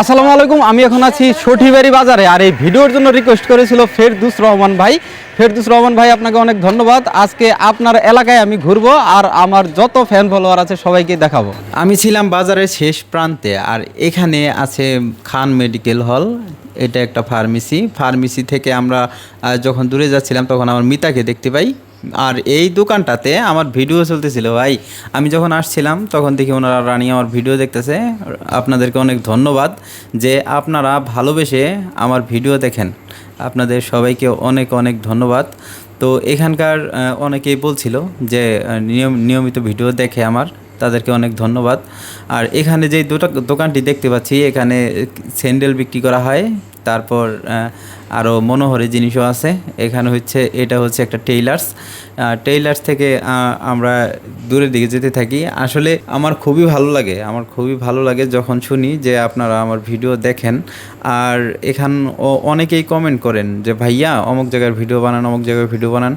আসসালামু আলাইকুম, আমি এখন আছি সঠিবাড়ি বাজারে আর এই ভিডিওর জন্য রিকোয়েস্ট করেছিল ফেরদুস রহমান ভাই। ফেরদুস রহমান ভাই, আপনাকে অনেক ধন্যবাদ। আজকে আপনার এলাকায় আমি ঘুরবো আর আমার যত ফ্যান ফলোয়ার আছে সবাইকে দেখাবো। আমি ছিলাম বাজারের শেষ প্রান্তে আর এখানে আছে খান মেডিকেল হল। এটা একটা ফার্মেসি। ফার্মেসি থেকে আমরা যখন দূরে যাচ্ছিলাম তখন আমার মিতাকে দেখতে পাই। আর এই দোকানটাতে আমার ভিডিও চলতেছিল ভাই। আমি যখন আসছিলাম, তখন দেখি ওনারা রানী আমার ভিডিও দেখতেছে। আপনাদেরকে অনেক ধন্যবাদ যে আপনারা ভালোবেসে আমার ভিডিও দেখেন। আপনাদের সবাইকে অনেক অনেক ধন্যবাদ। তো এখানকার অনেকেই বলছিল যে নিয়ম, নিয়মিত ভিডিও দেখে আমার। তাদেরকে অনেক ধন্যবাদ। আর এখানে যে দুটো, দোকানটি দেখতে পাচ্ছি, এখানে স্যান্ডেল বিক্রি করা হয়। তারপর আরও মনোহরি জিনিসও আছে। এখানে হচ্ছে, এটা হচ্ছে একটা টেইলার্স। টেইলার্স থেকে আমরা দূরের দিকে যেতে থাকি। আসলে আমার খুবই ভালো লাগে, আমার খুবই ভালো লাগে যখন শুনি যে আপনারা আমার ভিডিও দেখেন। আর এখান অনেকেই কমেন্ট করেন যে, ভাইয়া, অমুক জায়গার ভিডিও বানান, অমুক জায়গার ভিডিও বানান।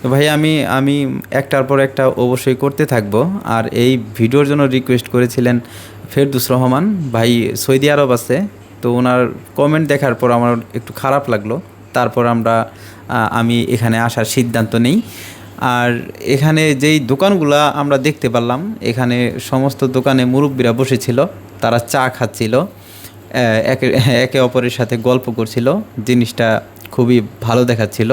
তো ভাইয়া, আমি আমি একটার পর একটা অবশ্যই করতে থাকব। আর এই ভিডিওর জন্য রিকোয়েস্ট করেছিলেন ফেরদুস রহমান। ভাই, সৌদি আরব আছে। তো ওনার কমেন্ট দেখার পর আমার একটু খারাপ লাগল। তারপর আমরা আমি এখানে আসার সিদ্ধান্ত নেই। আর এখানে যেই দোকানগুলা আমরা দেখতে পারলাম, এখানে সমস্ত দোকানে মুরব্বীরা বসেছিল, তারা চা খাচ্ছিল একে একে অপরের সাথে গল্প করছিল, জিনিসটা খুবই ভালো দেখাচ্ছিল।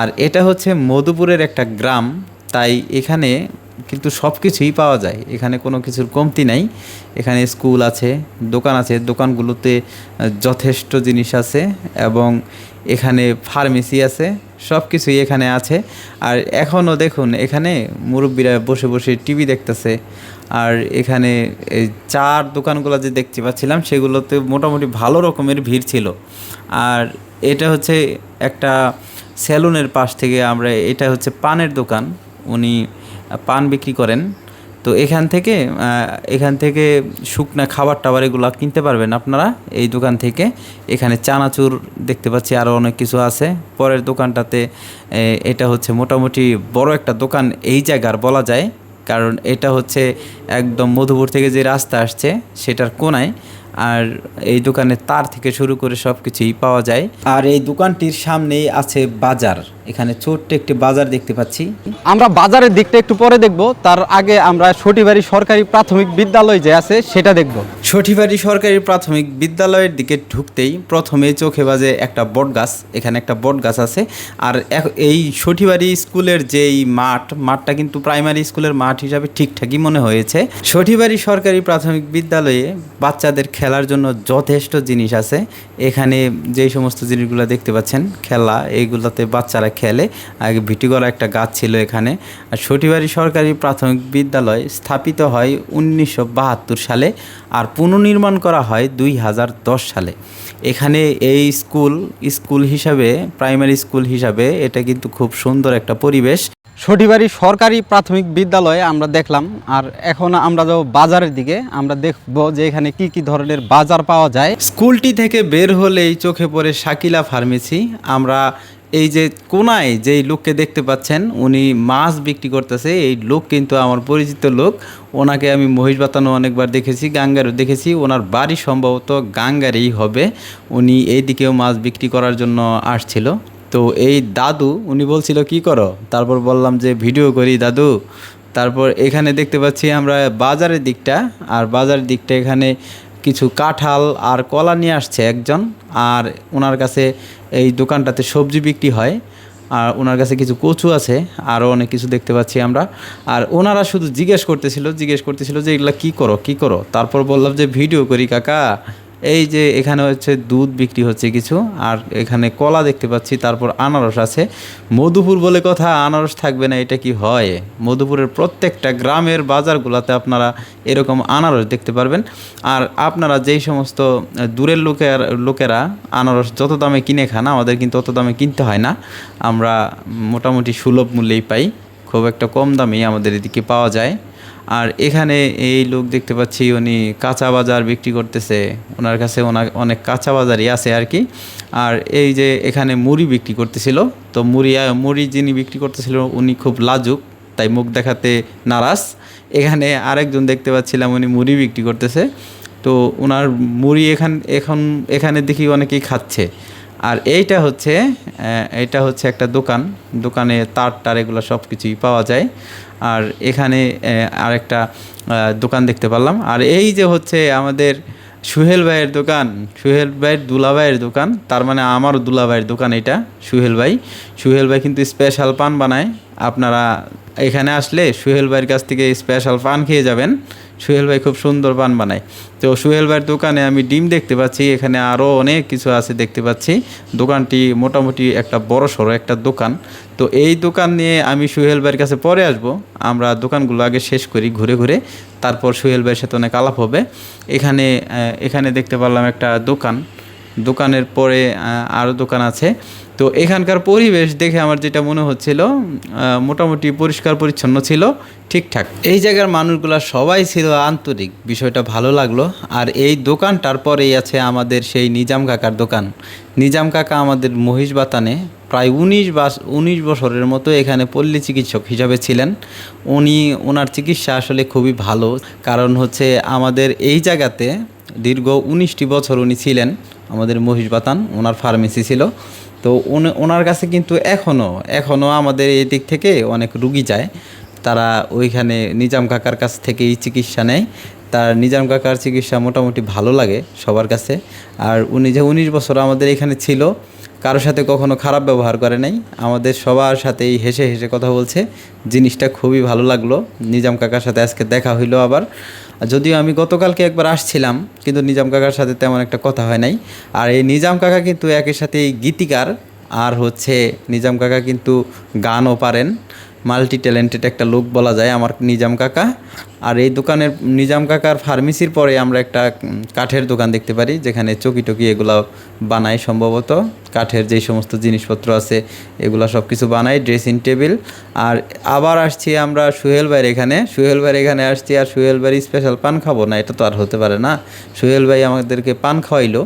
আর এটা হচ্ছে মধুপুরের একটা গ্রাম, তাই এখানে কিন্তু সব কিছুই পাওয়া যায়। এখানে কোনো কিছুর কমতি নাই। এখানে স্কুল আছে, দোকান আছে। দোকানগুলোতে যথেষ্ট জিনিস আছে এবং এখানে ফার্মেসি আছে। সব কিছুই এখানে আছে। আর এখনও দেখুন, এখানে মুরব্বীরা বসে বসে টিভি দেখতেছে। আর এখানে চার দোকানগুলো যে দেখতে পাচ্ছিলাম, সেগুলোতে মোটামুটি ভালো রকমের ভিড় ছিল। আর এটা হচ্ছে একটা সেলুনের পাশ থেকে আমরা, এটা হচ্ছে পানের দোকান। উনি পান বিক্রি করেন, তো এখান থেকে এখান থেকে শুকনা খাবার টাবার এগুলো কিনতে পারবেন আপনারা এই দোকান থেকে। এখানে চানাচুর দেখতে পাচ্ছি আরও অনেক কিছু আছে। পরের দোকানটাতে এটা হচ্ছে মোটামুটি বড় একটা দোকান এই জায়গার বলা যায়। কারণ এটা হচ্ছে একদম মধুপুর থেকে যে রাস্তা আসছে সেটার কোনায়। আর এই দোকানে তার থেকে শুরু করে সব কিছুই পাওয়া যায়। আর এই দোকানটির সামনেই আছে বাজার। এখানে ছোট্ট একটি বাজার দেখতে পাচ্ছি। আমরা বাজারের দিকটা একটু পরে দেখব। তার আগে আমরা সঠিবাড়ি সরকারি প্রাথমিক বিদ্যালয় যে আছে সেটা দেখব। সঠিবাড়ি সরকারি প্রাথমিক বিদ্যালয়ের দিকে ঢুকতেই প্রথমে চোখে বাজে একটা বট গাছ এখানে একটা বট গাছ আছে। আর এই সঠিবাড়ি স্কুলের যেই মাঠ মাঠটা কিন্তু প্রাইমারি স্কুলের মাঠ হিসাবে ঠিকঠাকই মনে হয়েছে। সঠিবাড়ি সরকারি প্রাথমিক বিদ্যালয়ে বাচ্চাদের খেলার জন্য যথেষ্ট জিনিস আছে। এখানে যেই সমস্ত জিনিসগুলো দেখতে পাচ্ছেন খেলা এইগুলোতে বাচ্চারা খেলে। আগে ভিটি করা একটা গাছ ছিল এখানে। আর সঠিবাড়ি সরকারি প্রাথমিক বিদ্যালয় স্থাপিত হয় উনিশশো বাহাত্তর সালে আর পুনর্নির্মাণ করা হয় দুই হাজার দশ সালে। এখানে এই স্কুল স্কুল হিসাবে, প্রাইমারি স্কুল হিসাবে এটা কিন্তু খুব সুন্দর একটা পরিবেশ। সঠিবাড়ি সরকারি প্রাথমিক বিদ্যালয়ে আমরা দেখলাম। আর এখন আমরা যাব বাজারের দিকে। আমরা দেখব যে এখানে কি কি ধরনের বাজার পাওয়া যায়। স্কুলটি থেকে বের হলেই চোখে পড়ে শাকিলা ফার্মেসি। আমরা এই যে কোনায় যেই লোককে দেখতে পাচ্ছেন, উনি মাছ বিক্রি করতেছে। এই লোক কিন্তু আমার পরিচিত লোক। ওনাকে আমি মহিষ বাতানো অনেকবার দেখেছি, গাঙ্গারও দেখেছি। ওনার বাড়ি সম্ভবত গাঙ্গারেই হবে। উনি এই দিকেও মাছ বিক্রি করার জন্য আসছিল। তো এই দাদু, উনি বলছিল, কি করো? তারপর বললাম যে, ভিডিও করি দাদু। তারপর এখানে দেখতে পাচ্ছি আমরা বাজারের দিকটা। আর বাজারের দিকটা এখানে কিছু কাঁঠাল আর কলা নিয়ে আসছে একজন, আর ওনার কাছে এই দোকানটাতে সবজি বিক্রি হয়, আর ওনার কাছে কিছু কচু আছে, আরও অনেক কিছু দেখতে পাচ্ছি আমরা। আর ওনারা শুধু জিজ্ঞেস করতেছিল জিজ্ঞেস করতেছিল যে, এগুলা কী করো? কী করো? তারপর বললাম যে, ভিডিও করি, কাকা। এই যে এখানে হচ্ছে দুধ বিক্রি হচ্ছে কিছু, আর এখানে কলা দেখতে পাচ্ছি, তারপর আনারস আছে। মধুপুর বলে কথা, আনারস থাকবে না, এটা কি হয়? মধুপুরের প্রত্যেকটা গ্রামের বাজারগুলোতে আপনারা এরকম আনারস দেখতে পারবেন। আর আপনারা যেই সমস্ত দূরের লোকের, লোকেরা আনারস যত দামে কিনে খান, আমাদের কিন্তু অত দামে কিনতে হয় না। আমরা মোটামুটি সুলভ মূল্যেই পাই, খুব একটা কম দামেই আমাদের এদিকে পাওয়া যায়। আর এখানে এই লোক দেখতে পাচ্ছি, উনি কাঁচা বাজার বিক্রি করতেছে। ওনার কাছে অনেক কাঁচা বাজারই আছে আর কি। আর এই যে এখানে মুড়ি বিক্রি করতেছিল, তো মুড়ি মুড়ি যিনি বিক্রি করতেছিল, উনি খুব লাজুক, তাই মুখ দেখাতে নারাজ। এখানে আরেকজন দেখতে পাচ্ছিলাম, উনি মুড়ি বিক্রি করতেছে। তো ওনার মুড়ি এখান, এখন এখানে দেখি অনেকেই খাচ্ছে। আর এইটা হচ্ছে এটা হচ্ছে একটা দোকান। দোকানে তার টার এগুলো সব কিছুই পাওয়া যায়। আর এখানে আর একটা দোকান দেখতে পারলাম। আর এই যে হচ্ছে আমাদের সুহেল ভাইয়ের দোকান, সুহেল ভাইয়ের দুলা ভাইয়ের দোকান, তার মানে আমারও দুলা ভাইয়ের দোকান এটা, সুহেল ভাই। সুহেল ভাই কিন্তু স্পেশাল পান বানায়। আপনারা এখানে আসলে সুহেল ভাইয়ের কাছ থেকে স্পেশাল পান খেয়ে যাবেন। সুহেল ভাই খুব সুন্দর পান বানায়। তো সুহেল ভাইয়ের দোকানে আমি ডিম দেখতে পাচ্ছি, এখানে আরও অনেক কিছু আছে দেখতে পাচ্ছি। দোকানটি মোটামুটি একটা বড় সড়ো একটা দোকান। তো এই দোকান নিয়ে আমি সুহেল ভাইয়ের কাছে পরে আসব। আমরা দোকানগুলো আগে শেষ করি ঘুরে ঘুরে, তারপর সুহেল ভাইয়ের সাথে অনেক আলাপ হবে। এখানে এখানে দেখতে পারলাম একটা দোকান। দোকানের পরে আরও দোকান আছে। তো এখানকার পরিবেশ দেখে আমার যেটা মনে হচ্ছিল মোটামুটি পরিষ্কার পরিচ্ছন্ন ছিল, ঠিকঠাক। এই জায়গার মানুষগুলো সবাই ছিল আন্তরিক, বিষয়টা ভালো লাগল। আর এই দোকানটার পরেই আছে আমাদের সেই নিজাম কাকার দোকান। নিজাম কাকা আমাদের মহিষ বাতানে প্রায় উনিশ বাস উনিশ বছরের মতো এখানে পল্লী চিকিৎসক হিসাবে ছিলেন। উনি ওনার চিকিৎসা আসলে খুবই ভালো। কারণ হচ্ছে আমাদের এই জায়গাতে দীর্ঘ উনিশটি বছর উনি ছিলেন। আমাদের মহিষ বাতান, ওনার ফার্মেসি ছিল। তো ওনার কাছে কিন্তু এখনও এখনও আমাদের এই দিক থেকে অনেক রুগী যায়। তারা ওইখানে নিজাম কাকার কাছ থেকেই চিকিৎসা নেয়। তার নিজাম কাকার চিকিৎসা মোটামুটি ভালো লাগে সবার কাছে। আর উনি যে উনিশ বছর আমাদের এখানে ছিল, কারোর সাথে কখনো খারাপ ব্যবহার করে নাই। আমাদের সবার সাথেই হেসে হেসে কথা বলছে। জিনিসটা খুবই ভালো লাগল। নিজাম কাকার সাথে আজকে দেখা হইল আবার। যদিও আমি গতকালকে একবার আসছিলাম, কিন্তু নিজাম কাকার সাথে তেমন একটা কথা হয় নাই। আর এই নিজাম কাকা কিন্তু একের সাথে গীতিকার, আর হচ্ছে নিজাম কাকা কিন্তু গানও পারেন। মাল্টি ট্যালেন্টেড একটা লোক বলা যায় আমার নিজাম কাকা। আর এই দোকানের নিজাম কাকার ফার্মেসির পরে আমরা একটা কাঠের দোকান দেখতে পারি, যেখানে চকি টকি এগুলো বানায় সম্ভবত। কাঠের যেই সমস্ত জিনিসপত্র আছে, এগুলো সব কিছু বানায় ড্রেসিং টেবিল আর আবার আসছি আমরা সুহেল ভাইয়ের এখানে। সুহেল ভাইয়ের এখানে আসছি আর সুহেল ভাইয়ের স্পেশাল পান খাব না, এটা তো আর হতে পারে না। সুহেল ভাই আমাদেরকে পান খাওয়াইলো।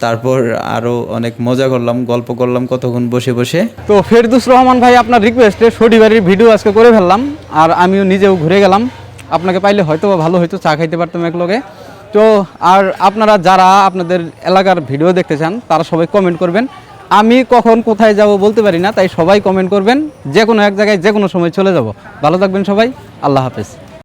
তারপর আরও অনেক মজা করলাম, গল্প করলাম কতক্ষণ বসে বসে। তো ফেরদুস রহমান ভাই, আপনার রিকোয়েস্টে শনিবারের ভিডিও আজকে করে ফেললাম, আর আমিও নিজেও ঘুরে গেলাম। আপনাকে পাইলে হয়তো ভালো হয়তো চা খাইতে পারতাম এক লগে। তো, আর আপনারা যারা আপনাদের এলাকার ভিডিও দেখতে চান, তারা সবাই কমেন্ট করবেন। আমি কখন কোথায় যাব বলতে পারি না, তাই সবাই কমেন্ট করবেন। যে কোনো এক জায়গায় যে কোনো সময় চলে যাব। ভালো থাকবেন সবাই, আল্লাহ হাফেজ।